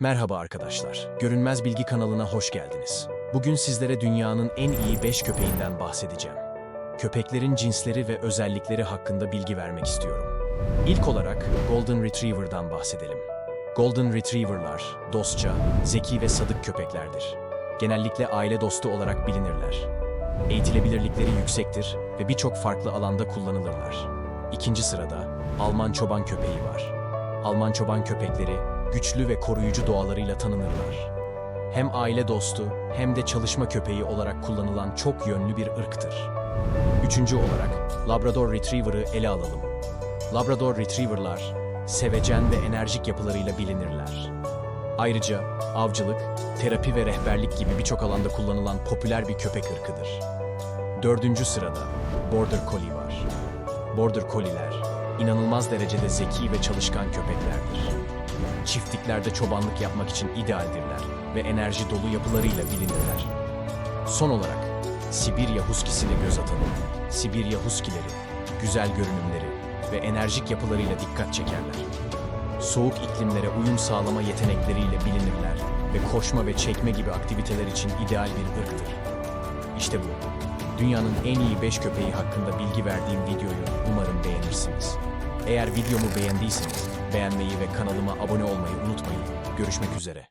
Merhaba arkadaşlar. Görünmez Bilgi kanalına hoş geldiniz. Bugün sizlere dünyanın en iyi 5 köpeğinden bahsedeceğim. Köpeklerin cinsleri ve özellikleri hakkında bilgi vermek istiyorum. İlk olarak Golden Retriever'dan bahsedelim. Golden Retriever'lar dostça, zeki ve sadık köpeklerdir. Genellikle aile dostu olarak bilinirler. Eğitilebilirlikleri yüksektir ve birçok farklı alanda kullanılırlar. İkinci sırada Alman çoban köpeği var. Alman çoban köpekleri güçlü ve koruyucu doğalarıyla tanınırlar. Hem aile dostu hem de çalışma köpeği olarak kullanılan çok yönlü bir ırktır. Üçüncü olarak Labrador Retriever'ı ele alalım. Labrador Retriever'lar sevecen ve enerjik yapılarıyla bilinirler. Ayrıca avcılık, terapi ve rehberlik gibi birçok alanda kullanılan popüler bir köpek ırkıdır. Dördüncü sırada Border Collie var. Border Collie'ler inanılmaz derecede zeki ve çalışkan köpeklerdir. Çiftliklerde çobanlık yapmak için idealdirler ve enerji dolu yapılarıyla bilinirler. Son olarak Sibirya Husky'sine göz atalım. Sibirya Husky'leri, güzel görünümleri ve enerjik yapılarıyla dikkat çekerler. Soğuk iklimlere uyum sağlama yetenekleriyle bilinirler ve koşma ve çekme gibi aktiviteler için ideal bir ırktır. İşte bu. Dünyanın en iyi 5 köpeği hakkında bilgi verdiğim videoyu umarım beğenirsiniz. Eğer videomu beğendiyseniz beğenmeyi ve kanalıma abone olmayı unutmayın. Görüşmek üzere.